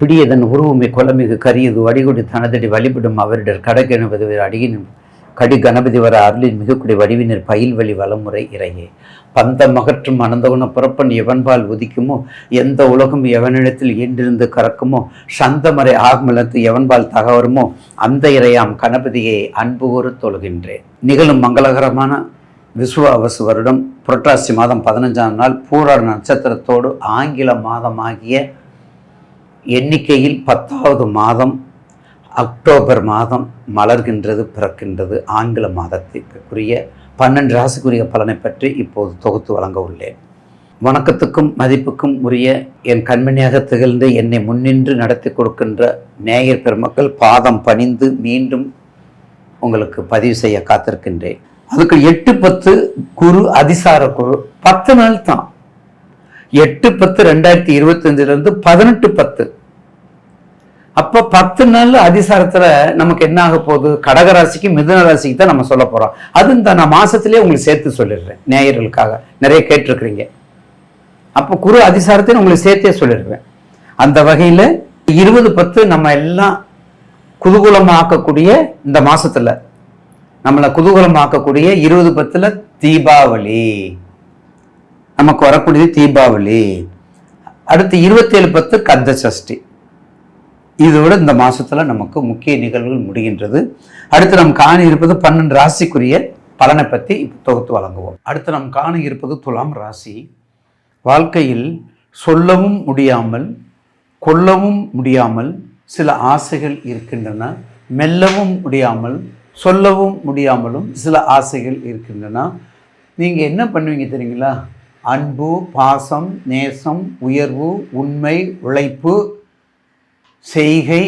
பிடியதன் உருவமை கொலமிகு கரியது வடிகுடி தனதடி வழிபடும் அவரிடர் கடகணபதி அடியின் கடி கணபதி வர அருளின் மிகக்குடி வடிவினர் பயில் வழி வளமுறை இறையே. பந்த மகற்றும் அனந்தகுண புறப்பன் எவன்பால் உதிக்குமோ? எந்த உலகம் எவனிடத்தில் ஈண்டிருந்து கறக்குமோ? சந்தமறை ஆகமலத்து எவன்பால் தகவருமோ அந்த இறையாம் கணபதியை அன்பு கூறு தொழுகின்றேன் நிகழும் மங்களகரமான விசுவாவசு வருடம் புரட்டாசி மாதம் பதினஞ்சாம் நாள் பூராட நட்சத்திரத்தோடு ஆங்கில மாதமாகிய எண்ணிக்கையில் பத்தாவது மாதம் அக்டோபர் மாதம் மலர்கின்றது பிறக்கின்றது ஆங்கில மாதத்திற்குரிய பன்னெண்டு ராசிக்குரிய பலனை பற்றி இப்போது தொகுத்து வழங்க உள்ளேன். வணக்கத்துக்கும் மதிப்புக்கும் உரிய என் கண்மணியாக திகழ்ந்து என்னை முன்னின்று நடத்தி கொடுக்கின்ற நேயர் பெருமக்கள் பாதம் பணிந்து மீண்டும் உங்களுக்கு பதிவு செய்ய காத்திருக்கின்றேன். அதுக்கு எட்டு பத்து குரு அதிசார குரு பத்து நாள் தான். எட்டு பத்து ரெண்டாயிரத்தி இருபத்தஞ்சிலிருந்து பதினெட்டு பத்து. அப்ப பத்து நாள் அதிசாரத்துல நமக்கு என்ன ஆக போகுது? கடகராசிக்கு மிதுன ராசிக்கு தான் நம்ம சொல்ல போறோம். அது இந்த நான் மாசத்திலேயே உங்களுக்கு சேர்த்து சொல்லிடுறேன். நேயர்களுக்காக நிறைய கேட்டிருக்கிறீங்க. அப்போ குரு அதிசாரத்தையும் உங்களுக்கு சேர்த்தே சொல்லிடுறேன். அந்த வகையில இருபது பத்து நம்ம எல்லாம் குதூகூலமாக்கக்கூடிய இந்த மாசத்துல நம்மளை குதூகூலமாக்கக்கூடிய இருபது பத்துல தீபாவளி. நமக்கு வரக்கூடியது தீபாவளி. அடுத்து இருபத்தேழு பத்து கந்த சஷ்டி இதோட இந்த மாதத்தில் நமக்கு முக்கிய நிகழ்வுகள் முடிகின்றது. அடுத்து நாம் காண இருப்பது பன்னெண்டு ராசிக்குரிய பலனை பற்றி இப்போ தொகுத்து வழங்குவோம். அடுத்து நாம் காண இருப்பது துலாம் ராசி. வாழ்க்கையில் சொல்லவும் முடியாமல் கொல்லவும் முடியாமல் சில ஆசைகள் இருக்கின்றன. மெல்லவும் முடியாமல் சொல்லவும் முடியாமலும் சில ஆசைகள் இருக்கின்றன. நீங்கள் என்ன பண்ணுவீங்க தெரியுங்களா? அன்பு பாசம் நேசம் உயர்வு உண்மை உழைப்பு செய்கை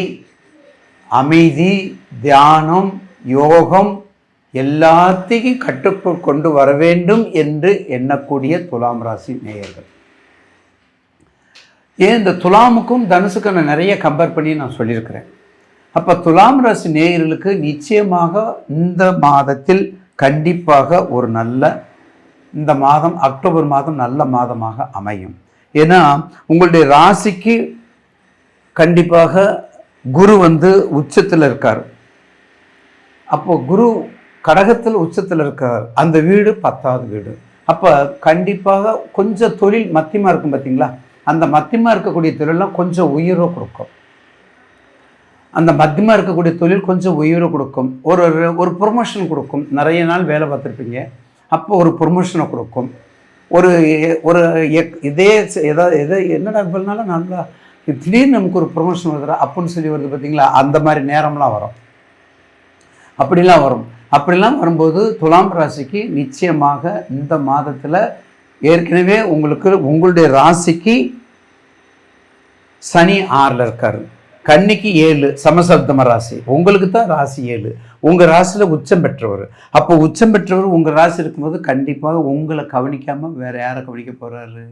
அமைதி தியானம் யோகம் எல்லாத்தையும் கட்டுக்குள் கொண்டு வர வேண்டும் என்று எண்ணக்கூடிய துலாம் ராசி நேயர்கள். ஏன் இந்த துலாமுக்கும் தனுசுக்கும் நான் நிறைய கம்பேர் பண்ணி நான் சொல்லியிருக்கிறேன். அப்போ துலாம் ராசி நேயர்களுக்கு நிச்சயமாக இந்த மாதத்தில் கண்டிப்பாக ஒரு நல்ல இந்த மாதம் அக்டோபர் மாதம் நல்ல மாதமாக அமையும். ஏன்னா உங்களுடைய ராசிக்கு கண்டிப்பாக குரு வந்து உச்சத்தில் இருக்கார். அப்போ குரு கடகத்தில் உச்சத்தில் இருக்கார். அந்த வீடு பத்தாவது வீடு. அப்போ கண்டிப்பாக கொஞ்சம் தொழில் மத்தியமாக இருக்கும் பார்த்தீங்களா அந்த மத்தியமாக இருக்கக்கூடிய தொழிலெலாம் கொஞ்சம் உயர்வை கொடுக்கும். அந்த மத்தியமாக இருக்கக்கூடிய தொழில் கொஞ்சம் உயர்வு கொடுக்கும். ஒரு ஒரு- ஒரு ப்ரொமோஷன் கொடுக்கும். நிறைய நாள் வேலை பார்த்துருப்பீங்க. அப்போ ஒரு ப்ரொமோஷனை கொடுக்கும். ஒரு ஒரு எக்- இதே எதாவது ஏதாவது எதை என்னடா இவ்வளோனாலும் நல்லா திடீர்னு நமக்கு ஒரு ப்ரொமோஷன் வருதுடா அப்படின்னு சொல்லி வருது பார்த்தீங்களா அந்த மாதிரி நேரம்லாம் வரும். அப்படிலாம் வரும். அப்படிலாம் வரும்போது துலாம் ராசிக்கு நிச்சயமாக இந்த மாதத்தில் ஏற்கனவே உங்களுக்கு உங்களுடைய ராசிக்கு சனி ஆறில் இருக்காரு. கன்னிக்கு ஏழு சமசப்தம ராசி. உங்களுக்கு தான் ராசி ஏழு. உங்கள் ராசியில் உச்சம் பெற்றவர். அப்போ உச்சம் பெற்றவர் உங்கள் ராசி இருக்கும்போது கண்டிப்பாக உங்களை கவனிக்காமல் வேற யாரை கவனிக்க போகிறாரு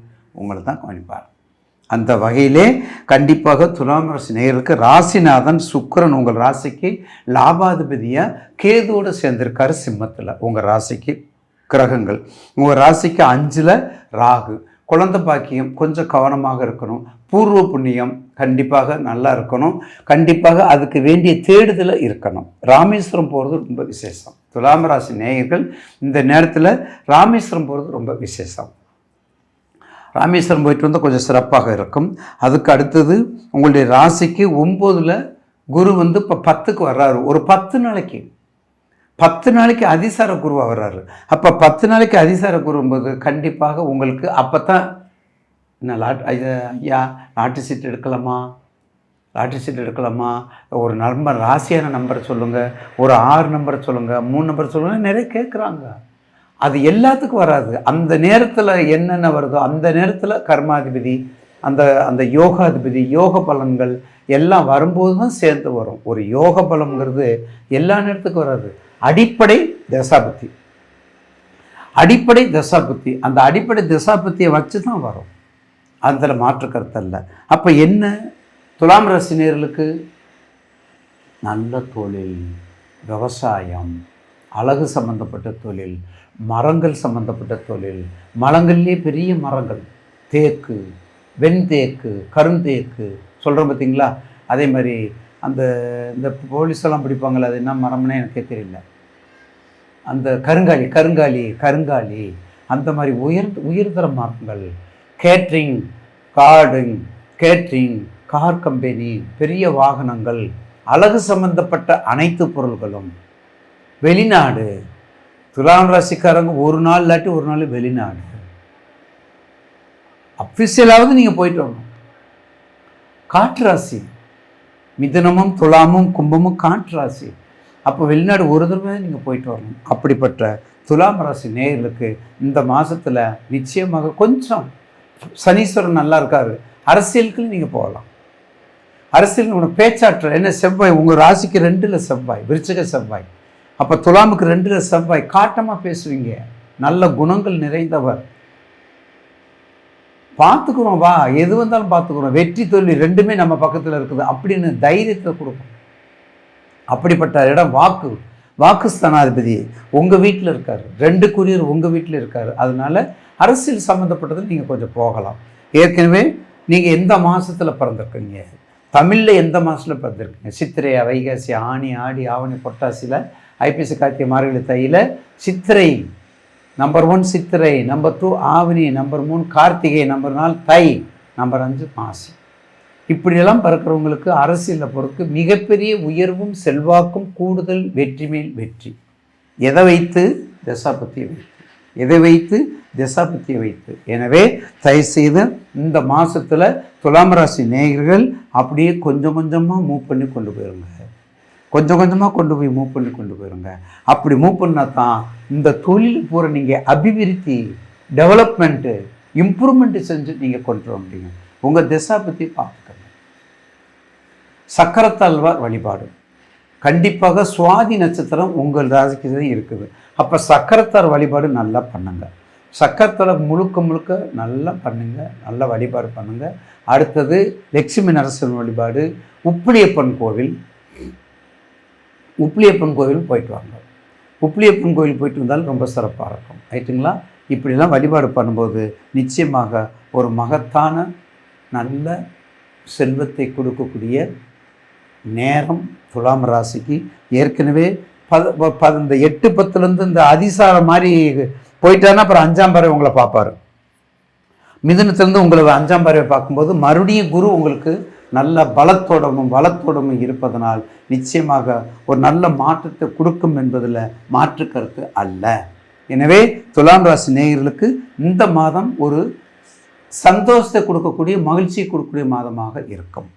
உங்களை தான் கவனிப்பார். அந்த வகையிலே கண்டிப்பாக துலாம் ராசி நேயர்களுக்கு ராசிநாதன் சுக்கிரன் உங்கள் ராசிக்கு லாபாதிபதியாக கேதுவோடு சேர்ந்திருக்காரு சிம்மத்தில் உங்கள் ராசிக்கு கிரகங்கள். உங்கள் ராசிக்கு அஞ்சில் ராகு. குழந்தை பாக்கியம் கொஞ்சம் கவனமாக இருக்கணும். பூர்வ புண்ணியம் கண்டிப்பாக நல்லா இருக்கணும். கண்டிப்பாக அதுக்கு வேண்டிய தேடுதலை இருக்கணும். ராமேஸ்வரம் போகிறது ரொம்ப விசேஷம். துலாம் ராசி நேயர்கள் இந்த நேரத்தில் ராமேஸ்வரம் போகிறது ரொம்ப விசேஷம். ராமேஸ்வரம் போயிட்டு வந்தால் கொஞ்சம் சிறப்பாக இருக்கும். அதுக்கு அடுத்தது உங்களுடைய ராசிக்கு ஒம்போதில் குரு வந்து இப்போ பத்துக்கு வர்றாரு. ஒரு பத்து நாளைக்கு. பத்து நாளைக்கு அதிசார குருவாக வர்றாரு. அப்போ பத்து நாளைக்கு அதிசார குரும்போது கண்டிப்பாக உங்களுக்கு அப்போ தான் என்ன லாட் ஐயா லாட்ரி சீட் எடுக்கலாமா? லாட்ரி சீட் எடுக்கலாமா? ஒரு நம்பர் ராசியான நம்பரை சொல்லுங்கள் ஒரு ஆறு நம்பரை சொல்லுங்கள் மூணு நம்பர் சொல்லுங்கள் நிறைய கேட்குறாங்க அது எல்லாத்துக்கும் வராது. அந்த நேரத்தில் என்னென்ன வருதோ அந்த நேரத்தில் கர்மாதிபதி அந்த அந்த யோகாதிபதி யோக பலன்கள் எல்லாம் வரும்போது தான் சேர்ந்து வரும். ஒரு யோக பலம்ங்கிறது எல்லா நேரத்துக்கும் வராது. அடிப்படை தசாபுத்தி. அடிப்படை தசாபுத்தி. அந்த அடிப்படை தசாபுத்தியை வச்சு தான் வரும். அதில் மாற்று கருத்தல்ல அப்போ என்ன? துலாம் ரசினியர்களுக்கு நல்ல தொழில் விவசாயம் அழகு சம்பந்தப்பட்ட தொழில் மரங்கள் சம்பந்தப்பட்ட தொழில். மரங்கள்லேயே பெரிய மரங்கள். தேக்கு வெண்தேக்கு கருந்தேக்கு சொல்கிறோம் பார்த்தீங்களா அதே மாதிரி அந்த இந்த போலீஸெல்லாம் பிடிப்பாங்களே அது என்ன மரம்னே எனக்கே தெரியல. அந்த கருங்காலி கருங்காலி கருங்காலி அந்த மாதிரி உயர் உயர்தர மரங்கள். கேட்ரிங் கார்டிங் கேட்ரிங் கார் கம்பெனி பெரிய வாகனங்கள் அழகு சம்பந்தப்பட்ட அனைத்து பொருள்களும். வெளிநாடு துலாம் ராசிக்காரங்க ஒரு நாள் இல்லாட்டி ஒரு நாள் வெளிநாடு. அஃபிஷியலாவது நீங்கள் போயிட்டு வரணும். காற்று ராசி. துலாமும் கும்பமும் காற்றுராசி அப்போ வெளிநாடு ஒரு தடவை நீங்கள் போயிட்டு வரணும். அப்படிப்பட்ட துலாம் ராசி நேயர்களுக்கு இந்த மாதத்தில் நிச்சயமாக கொஞ்சம் சனீஸ்வரன் நல்லா இருக்காரு. அரசியலுக்கு நீங்கள் போகலாம். அரசியல் உனக்கு பேச்சாற்றல் என்ன செவ்வாய்? உங்கள் ராசிக்கு ரெண்டில் செவ்வாய் விருச்சக செவ்வாய். அப்போ துலாமுக்கு ரெண்டு செவ்வாய் காட்டமாக பேசுவீங்க. நல்ல குணங்கள் நிறைந்தவர். பார்த்துக்குறோம் வா. எது வந்தாலும் பார்த்துக்குறோம். வெற்றி தோல்வி ரெண்டுமே நம்ம பக்கத்தில் இருக்குது. அப்படின்னு தைரியத்தை கொடுக்கும். அப்படிப்பட்ட இடம் வாக்கு. வாக்கு ஸ்தானாதிபதி உங்கள் வீட்டில் இருக்கார். ரெண்டு குரியர் உங்கள் வீட்டில் இருக்கார். அதனால அரசியல் சம்மந்தப்பட்டது நீங்கள் கொஞ்சம் போகலாம். ஏற்கனவே நீங்கள் எந்த மாதத்தில் பிறந்திருக்கீங்க? தமிழில் எந்த மாதத்தில் பிறந்திருக்கீங்க? சித்திரை வைகாசி ஆணி ஆடி ஆவணி புரட்டாசியில் ஐபிசி கார்த்திகை மார்கழி தையில் சித்திரை நம்பர் ஒன் சித்திரை நம்பர் டூ ஆவணி நம்பர் மூணு கார்த்திகை நம்பர் நாலு தை நம்பர் அஞ்சு மாசி. இப்படியெல்லாம் பிறக்கிறவங்களுக்கு அரசியலில் பொறுத்து மிகப்பெரிய உயர்வும் செல்வாக்கும் கூடுதல் வெற்றி மேல் வெற்றி. எதை வைத்து? தசாபத்தியை வைத்து. எதை வைத்து? தசாபத்தியை வைத்து. எனவே தயவுசெய்து இந்த மாதத்தில் துலாம் ராசி நேயர்கள் அப்படியே கொஞ்சம் கொஞ்சமாக மூவ் பண்ணி கொண்டு போயிருங்க. கொஞ்சம் கொஞ்சமாக கொண்டு போய் மூவ் பண்ணி கொண்டு போயிருங்க. அப்படி மூவ் பண்ணால் தான் இந்த தொழில் பூரா நீங்கள் அபிவிருத்தி டெவலப்மெண்ட்டு இம்ப்ரூவ்மெண்ட்டு செஞ்சு நீங்கள் கொண்டு வர முடியும். உங்கள் திசா பற்றி பார்த்துக்கங்க. சக்கரத்தாழ்வார் வழிபாடு. கண்டிப்பாக சுவாதி நட்சத்திரம் உங்கள் ராசிக்கு தான் இருக்குது. அப்போ சக்கரத்தார் வழிபாடு நல்லா பண்ணுங்கள் சக்கரத்தால் முழுக்க முழுக்க நல்லா பண்ணுங்கள் நல்லா வழிபாடு பண்ணுங்கள் அடுத்தது லட்சுமி நரசிம்மன் வழிபாடு. உப்பிலியப்பன் கோவில். உப்பிலியப்பன் கோவில் போயிட்டு வாங்க. உப்பிலியப்பன் கோவில் போயிட்டு வந்தாலும் ரொம்ப சிறப்பாக இருக்கும். ரைட்டுங்களா இப்படிலாம் வழிபாடு பண்ணும்போது நிச்சயமாக ஒரு மகத்தான நல்ல செல்வத்தை கொடுக்கக்கூடிய நேரம் துலாம் ராசிக்கு ஏற்கனவே பத ப- ப- இந்த எட்டு பத்துலேருந்து இந்த அதிசாரம் மாதிரி போயிட்டான்னா அப்புறம் அஞ்சாம் பறவை உங்களை பார்ப்பாரு. மிதனத்துலேருந்து உங்களை அஞ்சாம் பறவை பார்க்கும்போது மறுபடியும் குரு உங்களுக்கு நல்ல பலத்தோடமும் பலத்தோடமும் இருப்பதனால் நிச்சயமாக ஒரு நல்ல மாற்றத்தை கொடுக்கும் என்பதில் மாற்று கருத்து அல்ல. எனவே துலாம் ராசி நேயர்களுக்கு இந்த மாதம் ஒரு சந்தோஷத்தை கொடுக்கக்கூடிய மகிழ்ச்சியை கொடுக்கக்கூடிய மாதமாக இருக்கும்.